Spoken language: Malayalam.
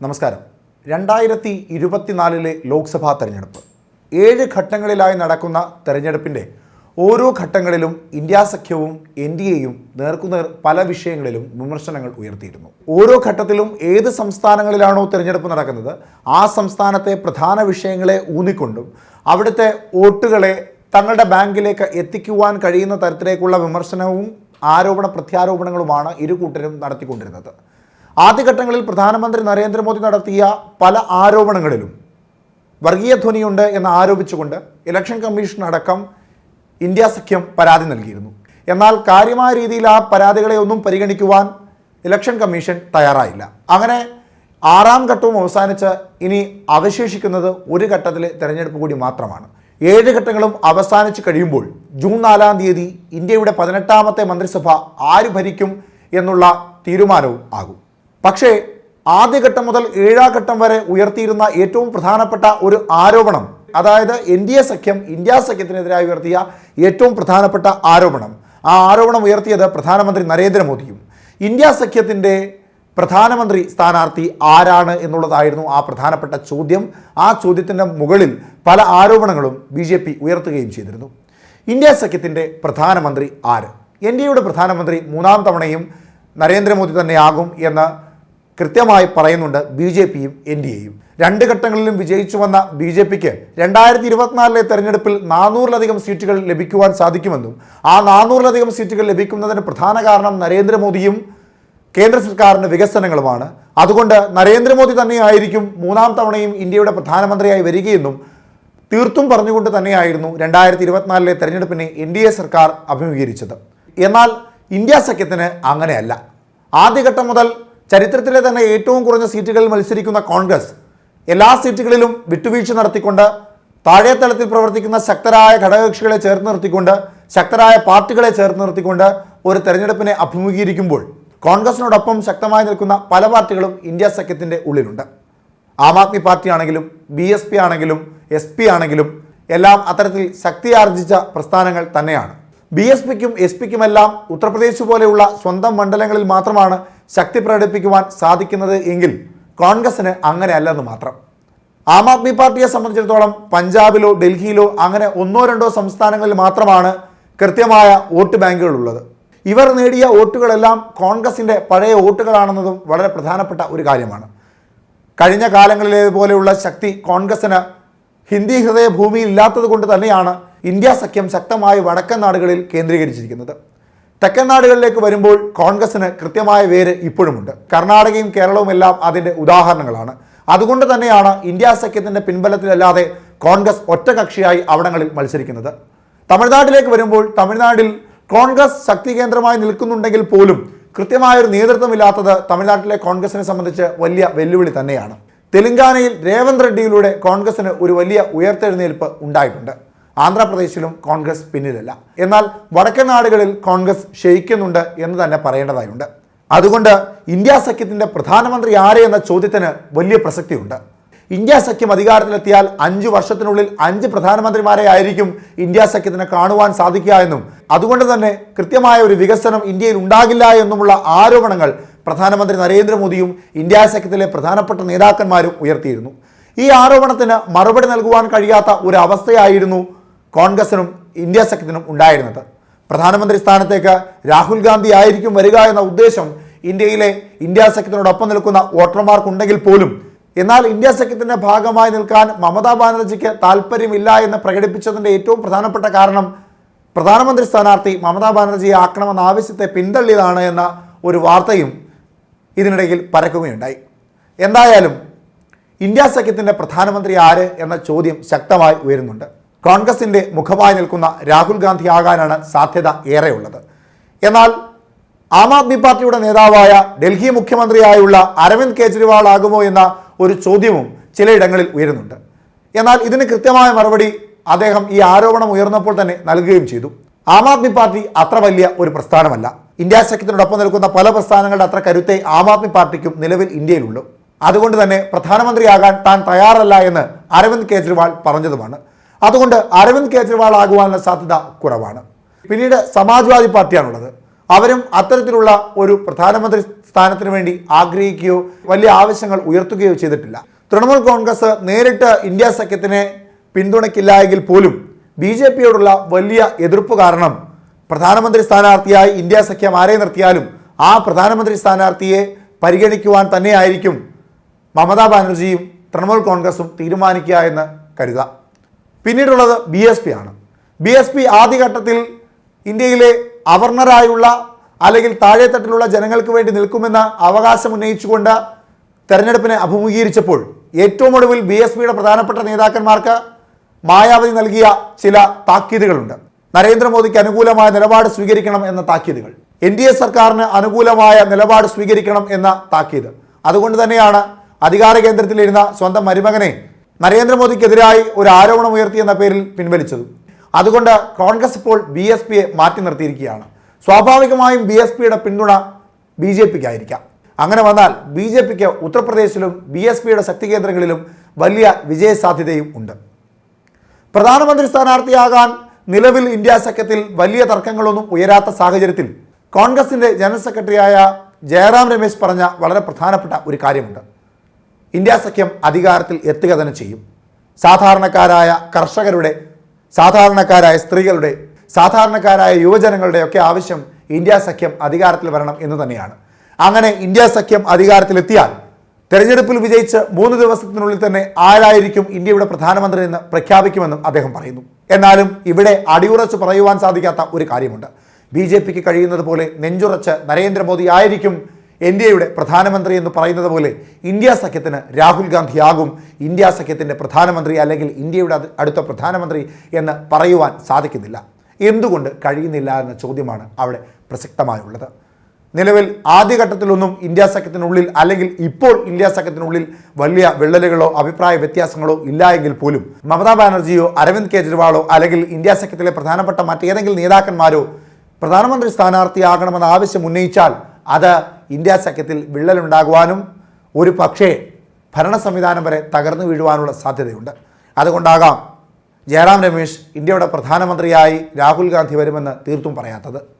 നമസ്കാരം. രണ്ടായിരത്തി ഇരുപത്തിനാലിലെ ലോക്സഭാ തെരഞ്ഞെടുപ്പ്. ഏഴ് ഘട്ടങ്ങളിലായി നടക്കുന്ന തെരഞ്ഞെടുപ്പിന്റെ ഓരോ ഘട്ടങ്ങളിലും ഇന്ത്യ സഖ്യവും എൻ ഡി എയും നേർക്കുനേർ പല വിഷയങ്ങളിലും വിമർശനങ്ങൾ ഉയർത്തിയിരുന്നു. ഓരോ ഘട്ടത്തിലും ഏത് സംസ്ഥാനങ്ങളിലാണോ തിരഞ്ഞെടുപ്പ് നടക്കുന്നത് ആ സംസ്ഥാനത്തെ പ്രധാന വിഷയങ്ങളെ ഊന്നിക്കൊണ്ടും അവിടുത്തെ വോട്ടുകളെ തങ്ങളുടെ ബാങ്കിലേക്ക് എത്തിക്കുവാൻ കഴിയുന്ന തരത്തിലേക്കുള്ള വിമർശനവും ആരോപണ പ്രത്യാരോപണങ്ങളുമാണ് ഇരു കൂട്ടരും നടത്തിക്കൊണ്ടിരുന്നത്. ആദ്യഘട്ടങ്ങളിൽ പ്രധാനമന്ത്രി നരേന്ദ്രമോദി നടത്തിയ പല ആരോപണങ്ങളിലും വർഗീയ ധ്വനിയുണ്ട് എന്ന് ആരോപിച്ചുകൊണ്ട് ഇലക്ഷൻ കമ്മീഷൻ അടക്കം ഇന്ത്യ സഖ്യം പരാതി നൽകിയിരുന്നു. എന്നാൽ കാര്യമായ രീതിയിൽ ആ പരാതികളെ ഒന്നും പരിഗണിക്കുവാൻ ഇലക്ഷൻ കമ്മീഷൻ തയ്യാറായില്ല. അങ്ങനെ ആറാം ഘട്ടവും അവസാനിച്ച് ഇനി അവശേഷിക്കുന്നത് ഒരു ഘട്ടത്തിലെ തെരഞ്ഞെടുപ്പ് കൂടി മാത്രമാണ്. ഏഴ് ഘട്ടങ്ങളും അവസാനിച്ച് കഴിയുമ്പോൾ ജൂൺ നാലാം തീയതി ഇന്ത്യയുടെ പതിനെട്ടാമത്തെ മന്ത്രിസഭ ആര് ഭരിക്കും എന്നുള്ള തീരുമാനവും ആകും. പക്ഷേ ആദ്യഘട്ടം മുതൽ ഏഴാം ഘട്ടം വരെ ഉയർത്തിയിരുന്ന ഏറ്റവും പ്രധാനപ്പെട്ട ഒരു ആരോപണം അതായത് എൻ ഡി എ സഖ്യം ഇന്ത്യ സഖ്യത്തിനെതിരായി ഉയർത്തിയ ഏറ്റവും പ്രധാനപ്പെട്ട ആരോപണം. ആ ആരോപണം ഉയർത്തിയത് പ്രധാനമന്ത്രി നരേന്ദ്രമോദിയും. ഇന്ത്യ സഖ്യത്തിന്റെ പ്രധാനമന്ത്രി സ്ഥാനാർത്ഥി ആരാണ് എന്നുള്ളതായിരുന്നു ആ പ്രധാനപ്പെട്ട ചോദ്യം. ആ ചോദ്യത്തിന്റെ മുകളിൽ പല ആരോപണങ്ങളും ബി ജെ പി ഉയർത്തുകയും ചെയ്തിരുന്നു. ഇന്ത്യ സഖ്യത്തിന്റെ പ്രധാനമന്ത്രി ആര്? എൻ ഡി എയുടെ പ്രധാനമന്ത്രി മൂന്നാം തവണയും നരേന്ദ്രമോദി തന്നെയാകും എന്ന് കൃത്യമായി പറയുന്നുണ്ട് ബി ജെ പിയും എൻ ഡി എയും. രണ്ട് ഘട്ടങ്ങളിലും വിജയിച്ചു വന്ന ബി ജെ പിക്ക് രണ്ടായിരത്തി ഇരുപത്തിനാലിലെ തെരഞ്ഞെടുപ്പിൽ നാനൂറിലധികം സീറ്റുകൾ ലഭിക്കുവാൻ സാധിക്കുമെന്നും ആ നാനൂറിലധികം സീറ്റുകൾ ലഭിക്കുന്നതിന് പ്രധാന കാരണം നരേന്ദ്രമോദിയും കേന്ദ്ര സർക്കാരിന്റെ വികസനങ്ങളുമാണ്. അതുകൊണ്ട് നരേന്ദ്രമോദി തന്നെയായിരിക്കും മൂന്നാം തവണയും ഇന്ത്യയുടെ പ്രധാനമന്ത്രിയായി വരികയെന്നും തീർത്തും പറഞ്ഞുകൊണ്ട് തന്നെയായിരുന്നു രണ്ടായിരത്തി ഇരുപത്തിനാലിലെ തെരഞ്ഞെടുപ്പിനെ എൻ ഡി എ സർക്കാർ അഭിമുഖീകരിച്ചത്. എന്നാൽ ഇന്ത്യ സഖ്യത്തിന് അങ്ങനെയല്ല. ആദ്യഘട്ടം മുതൽ ചരിത്രത്തിലെ തന്നെ ഏറ്റവും കുറഞ്ഞ സീറ്റുകളിൽ മത്സരിക്കുന്ന കോൺഗ്രസ് എല്ലാ സീറ്റുകളിലും വിട്ടുവീഴ്ച നടത്തിക്കൊണ്ട് താഴേത്തലത്തിൽ പ്രവർത്തിക്കുന്ന ശക്തരായ ഘടകകക്ഷികളെ ചേർത്ത് നിർത്തിക്കൊണ്ട് ശക്തരായ പാർട്ടികളെ ചേർത്ത് നിർത്തിക്കൊണ്ട് ഒരു തെരഞ്ഞെടുപ്പിനെ അഭിമുഖീകരിക്കുമ്പോൾ കോൺഗ്രസിനോടൊപ്പം ശക്തമായി നിൽക്കുന്ന പല പാർട്ടികളും ഇന്ത്യ സഖ്യത്തിന്റെ ഉള്ളിലുണ്ട്. ആം ആദ്മി പാർട്ടി ആണെങ്കിലും ബി എസ് പി ആണെങ്കിലും എസ് പി ആണെങ്കിലും എല്ലാം അത്തരത്തിൽ ശക്തിയാർജിച്ച പ്രസ്ഥാനങ്ങൾ തന്നെയാണ്. ബി എസ് പിക്കും എസ് പിക്കുമെല്ലാം ഉത്തർപ്രദേശ് പോലെയുള്ള സ്വന്തം മണ്ഡലങ്ങളിൽ മാത്രമാണ് ശക്തി പ്രകടിപ്പിക്കുവാൻ സാധിക്കുന്നത് എങ്കിൽ കോൺഗ്രസിന് അങ്ങനെയല്ലെന്ന് മാത്രം. ആം ആദ്മി പാർട്ടിയെ സംബന്ധിച്ചിടത്തോളം പഞ്ചാബിലോ ഡൽഹിയിലോ അങ്ങനെ ഒന്നോ രണ്ടോ സംസ്ഥാനങ്ങളിൽ മാത്രമാണ് കൃത്യമായ വോട്ട് ബാങ്കുകൾ ബാങ്കുകളുള്ളത്. ഇവർ നേടിയ വോട്ടുകളെല്ലാം കോൺഗ്രസിന്റെ പഴയ വോട്ടുകളാണെന്നതും വളരെ പ്രധാനപ്പെട്ട ഒരു കാര്യമാണ്. കഴിഞ്ഞ കാലങ്ങളിലെ പോലെയുള്ള ശക്തി കോൺഗ്രസിന് ഹിന്ദി ഹൃദയ ഭൂമിയിൽ ഇല്ലാത്തത് കൊണ്ട് തന്നെയാണ് ഇന്ത്യ സഖ്യം ശക്തമായി വടക്കൻ നാടുകളിൽ കേന്ദ്രീകരിച്ചിരിക്കുന്നത്. തെക്കൻ നാടുകളിലേക്ക് വരുമ്പോൾ കോൺഗ്രസിന് കൃത്യമായ വേര് ഇപ്പോഴുമുണ്ട്. കർണാടകയും കേരളവും എല്ലാം അതിന്റെ ഉദാഹരണങ്ങളാണ്. അതുകൊണ്ട് തന്നെയാണ് ഇന്ത്യ സഖ്യത്തിന്റെ പിൻബലത്തിലല്ലാതെ കോൺഗ്രസ് ഒറ്റകക്ഷിയായി അവിടങ്ങളിൽ മത്സരിക്കുന്നത്. തമിഴ്നാട്ടിലേക്ക് വരുമ്പോൾ തമിഴ്നാട്ടിൽ കോൺഗ്രസ് ശക്തി കേന്ദ്രമായി നിൽക്കുന്നുണ്ടെങ്കിൽ പോലും കൃത്യമായൊരു നേതൃത്വമില്ലാത്തത് തമിഴ്നാട്ടിലെ കോൺഗ്രസിനെ സംബന്ധിച്ച് വലിയ വെല്ലുവിളി തന്നെയാണ്. തെലങ്കാനയിൽ രേവന്ത് റെഡ്ഡിയിലൂടെ കോൺഗ്രസിന് ഒരു വലിയ ഉയർത്തെഴുന്നേൽപ്പ് ഉണ്ടായിട്ടുണ്ട്. ആന്ധ്രാപ്രദേശിലും കോൺഗ്രസ് പിന്നിലല്ല. എന്നാൽ വടക്കൻ നാടുകളിൽ കോൺഗ്രസ് ക്ഷയിക്കുന്നുണ്ട് എന്ന് തന്നെ പറയേണ്ടതായുണ്ട്. അതുകൊണ്ട് ഇന്ത്യ സഖ്യത്തിന്റെ പ്രധാനമന്ത്രി ആരെ എന്ന ചോദ്യത്തിന് വലിയ പ്രസക്തിയുണ്ട്. ഇന്ത്യ സഖ്യം അധികാരത്തിലെത്തിയാൽ അഞ്ചു വർഷത്തിനുള്ളിൽ അഞ്ച് പ്രധാനമന്ത്രിമാരെ ആയിരിക്കും ഇന്ത്യ സഖ്യത്തിന് കാണുവാൻ സാധിക്കുക എന്നും അതുകൊണ്ട് തന്നെ കൃത്യമായ ഒരു വികസനം ഇന്ത്യയിൽ ഉണ്ടാകില്ല എന്നുമുള്ള ആരോപണങ്ങൾ പ്രധാനമന്ത്രി നരേന്ദ്രമോദിയും ഇന്ത്യ സഖ്യത്തിലെ പ്രധാനപ്പെട്ട നേതാക്കന്മാരും ഉയർത്തിയിരുന്നു. ഈ ആരോപണത്തിന് മറുപടി നൽകുവാൻ കഴിയാത്ത ഒരു അവസ്ഥയായിരുന്നു കോൺഗ്രസിനും ഇന്ത്യ സഖ്യത്തിനും ഉണ്ടായിരുന്നത്. പ്രധാനമന്ത്രി സ്ഥാനത്തേക്ക് രാഹുൽ ഗാന്ധി ആയിരിക്കും വരിക എന്ന ഉദ്ദേശം ഇന്ത്യയിലെ ഇന്ത്യ സഖ്യത്തിനോടൊപ്പം നിൽക്കുന്ന വോട്ടർമാർക്കുണ്ടെങ്കിൽ പോലും. എന്നാൽ ഇന്ത്യ സഖ്യത്തിന്റെ ഭാഗമായി നിൽക്കാൻ മമതാ ബാനർജിക്ക് താല്പര്യമില്ല എന്ന് പ്രകടിപ്പിച്ചതിന്റെ ഏറ്റവും പ്രധാനപ്പെട്ട കാരണം പ്രധാനമന്ത്രി സ്ഥാനാർത്ഥി മമതാ ബാനർജിയെ ആക്കണമെന്ന ആവശ്യത്തെ പിന്തള്ളിയതാണ് എന്ന ഒരു വാർത്തയും ഇതിനിടയിൽ പരക്കുകയുണ്ടായി. എന്തായാലും ഇന്ത്യ സഖ്യത്തിന്റെ പ്രധാനമന്ത്രി ആര് എന്ന ചോദ്യം ശക്തമായി ഉയരുന്നുണ്ട്. കോൺഗ്രസിന്റെ മുഖമായി നിൽക്കുന്ന രാഹുൽ ഗാന്ധി ആകാനാണ് സാധ്യത ഏറെയുള്ളത്. എന്നാൽ ആം ആദ്മി പാർട്ടിയുടെ നേതാവായ ഡൽഹി മുഖ്യമന്ത്രിയായുള്ള അരവിന്ദ് കെജ്രിവാൾ ആകുമോ എന്ന ഒരു ചോദ്യവും ചിലയിടങ്ങളിൽ ഉയരുന്നുണ്ട്. എന്നാൽ ഇതിന് കൃത്യമായ മറുപടി അദ്ദേഹം ഈ ആരോപണം ഉയർന്നപ്പോൾ തന്നെ നൽകുകയും ചെയ്തു. ആം ആദ്മി പാർട്ടി അത്ര വലിയ ഒരു പ്രസ്ഥാനമല്ല. ഇന്ത്യ സഖ്യത്തിനോടൊപ്പം നിൽക്കുന്ന പല പ്രസ്ഥാനങ്ങളുടെ അത്ര കരുത്തെ ആം ആദ്മി പാർട്ടിക്കും നിലവിൽ ഇന്ത്യയിലുള്ളൂ. അതുകൊണ്ട് തന്നെ പ്രധാനമന്ത്രിയാകാൻ താൻ തയ്യാറല്ല എന്ന് അരവിന്ദ് കെജ്രിവാൾ പറഞ്ഞതുമാണ്. അതുകൊണ്ട് അരവിന്ദ് കെജ്രിവാൾ ആകുവാനുള്ള സാധ്യത കുറവാണ്. പിന്നീട് സമാജ്വാദി പാർട്ടിയാണുള്ളത്. അവരും അത്തരത്തിലുള്ള ഒരു പ്രധാനമന്ത്രി സ്ഥാനത്തിന് വേണ്ടി ആഗ്രഹിക്കുകയോ വലിയ ആവശ്യങ്ങൾ ഉയർത്തുകയോ ചെയ്തിട്ടില്ല. തൃണമൂൽ കോൺഗ്രസ് നേരിട്ട് ഇന്ത്യ സഖ്യത്തിനെ പിന്തുണയ്ക്കില്ല എങ്കിൽ പോലും ബി ജെ പിയോടുള്ള വലിയ എതിർപ്പ് കാരണം പ്രധാനമന്ത്രി സ്ഥാനാർത്ഥിയായി ഇന്ത്യ സഖ്യം ആരെ നിർത്തിയാലും ആ പ്രധാനമന്ത്രി സ്ഥാനാർത്ഥിയെ പരിഗണിക്കുവാൻ തന്നെയായിരിക്കും മമതാ ബാനർജിയും തൃണമൂൽ കോൺഗ്രസും തീരുമാനിക്കുക എന്ന് കരുതാം. പിന്നീടുള്ളത് ബി എസ് പി ആണ്. ബി എസ് പി ആദ്യഘട്ടത്തിൽ ഇന്ത്യയിലെ അവർണരായുള്ള അല്ലെങ്കിൽ താഴെത്തട്ടിലുള്ള ജനങ്ങൾക്ക് വേണ്ടി നിൽക്കുമെന്ന അവകാശം ഉന്നയിച്ചുകൊണ്ട് തെരഞ്ഞെടുപ്പിനെ അഭിമുഖീകരിച്ചപ്പോൾ ഏറ്റവും ഒടുവിൽ ബി എസ് പിയുടെ പ്രധാനപ്പെട്ട നേതാക്കന്മാർക്ക് മായാവതി നൽകിയ ചില താക്കീതുകളുണ്ട്. നരേന്ദ്രമോദിക്ക് അനുകൂലമായ നിലപാട് സ്വീകരിക്കണം എന്ന താക്കീതുകൾ. എൻ ഡി എ സർക്കാരിന് അനുകൂലമായ നിലപാട് സ്വീകരിക്കണം എന്ന താക്കീത്. അതുകൊണ്ട് തന്നെയാണ് അധികാര കേന്ദ്രത്തിലിരുന്ന സ്വന്തം മരുമകനെ നരേന്ദ്രമോദിക്കെതിരായി ഒരു ആരോപണം ഉയർത്തിയെന്ന പേരിൽ പിൻവലിച്ചത്. അതുകൊണ്ട് കോൺഗ്രസ് ഇപ്പോൾ ബി എസ് പിയെ മാറ്റി നിർത്തിയിരിക്കുകയാണ്. സ്വാഭാവികമായും ബി എസ് പിയുടെ പിന്തുണ ബി ജെ പിക്ക് ആയിരിക്കാം അങ്ങനെ വന്നാൽ ബി ജെ പിക്ക് ഉത്തർപ്രദേശിലും ബി എസ് പിയുടെ ശക്തി കേന്ദ്രങ്ങളിലും വലിയ വിജയസാധ്യതയും ഉണ്ട്. പ്രധാനമന്ത്രി സ്ഥാനാർത്ഥിയാകാൻ നിലവിൽ ഇന്ത്യ സഖ്യത്തിൽ വലിയ തർക്കങ്ങളൊന്നും ഉയരാത്ത സാഹചര്യത്തിൽ കോൺഗ്രസിന്റെ ജനറൽ സെക്രട്ടറിയായ ജയറാം രമേശ് പറഞ്ഞ വളരെ പ്രധാനപ്പെട്ട ഒരു കാര്യമുണ്ട്. ഇന്ത്യ സഖ്യം അധികാരത്തിൽ എത്തുക തന്നെ ചെയ്യും. സാധാരണക്കാരായ കർഷകരുടെ സാധാരണക്കാരായ സ്ത്രീകളുടെ സാധാരണക്കാരായ യുവജനങ്ങളുടെ ഒക്കെ ആവശ്യം ഇന്ത്യ സഖ്യം അധികാരത്തിൽ വരണം എന്ന് തന്നെയാണ്. അങ്ങനെ ഇന്ത്യ സഖ്യം അധികാരത്തിലെത്തിയാൽ തെരഞ്ഞെടുപ്പിൽ വിജയിച്ച് മൂന്ന് ദിവസത്തിനുള്ളിൽ തന്നെ ആരായിരിക്കും ഇന്ത്യയുടെ പ്രധാനമന്ത്രി എന്ന് പ്രഖ്യാപിക്കുമെന്നും അദ്ദേഹം പറയുന്നു. എന്നാലും ഇവിടെ അടിയുറച്ച് പറയുവാൻ സാധിക്കാത്ത ഒരു കാര്യമുണ്ട്. ബി ജെ പിക്ക് കഴിയുന്നത് പോലെ നെഞ്ചുറച്ച് നരേന്ദ്രമോദി ആയിരിക്കും ഇന്ത്യയുടെ പ്രധാനമന്ത്രി എന്ന് പറയുന്നത് പോലെ ഇന്ത്യ സഖ്യത്തിന് രാഹുൽ ഗാന്ധി ആകും ഇന്ത്യ സഖ്യത്തിന്റെ പ്രധാനമന്ത്രി അല്ലെങ്കിൽ ഇന്ത്യയുടെ അടുത്ത പ്രധാനമന്ത്രി എന്ന് പറയുവാൻ സാധിക്കുന്നില്ല. എന്തുകൊണ്ട് കഴിയുന്നില്ല എന്ന ചോദ്യമാണ് അവിടെ പ്രസക്തമായുള്ളത്. നിലവിൽ ആദ്യഘട്ടത്തിലൊന്നും ഇന്ത്യ സഖ്യത്തിനുള്ളിൽ അല്ലെങ്കിൽ ഇപ്പോൾ ഇന്ത്യ സഖ്യത്തിനുള്ളിൽ വലിയ വിള്ളലുകളോ അഭിപ്രായ വ്യത്യാസങ്ങളോ ഇല്ല എങ്കിൽ പോലും മമതാ ബാനർജിയോ അരവിന്ദ് കെജ്രിവാളോ അല്ലെങ്കിൽ ഇന്ത്യ സഖ്യത്തിലെ പ്രധാനപ്പെട്ട മറ്റേതെങ്കിലും നേതാക്കന്മാരോ പ്രധാനമന്ത്രി സ്ഥാനാർത്ഥിയാകണമെന്ന ആവശ്യം ഉന്നയിച്ചാൽ അത് ഇന്ത്യ സഖ്യത്തിൽ വിള്ളലുണ്ടാകുവാനും ഒരു പക്ഷേ ഭരണ സംവിധാനം വരെ തകർന്നു വീഴുവാനുള്ള സാധ്യതയുണ്ട്. അതുകൊണ്ടാകാം ജയറാം രമേശ് ഇന്ത്യയുടെ പ്രധാനമന്ത്രിയായി രാഹുൽ ഗാന്ധി വരുമെന്ന് തീർത്തും പറയാത്തത്.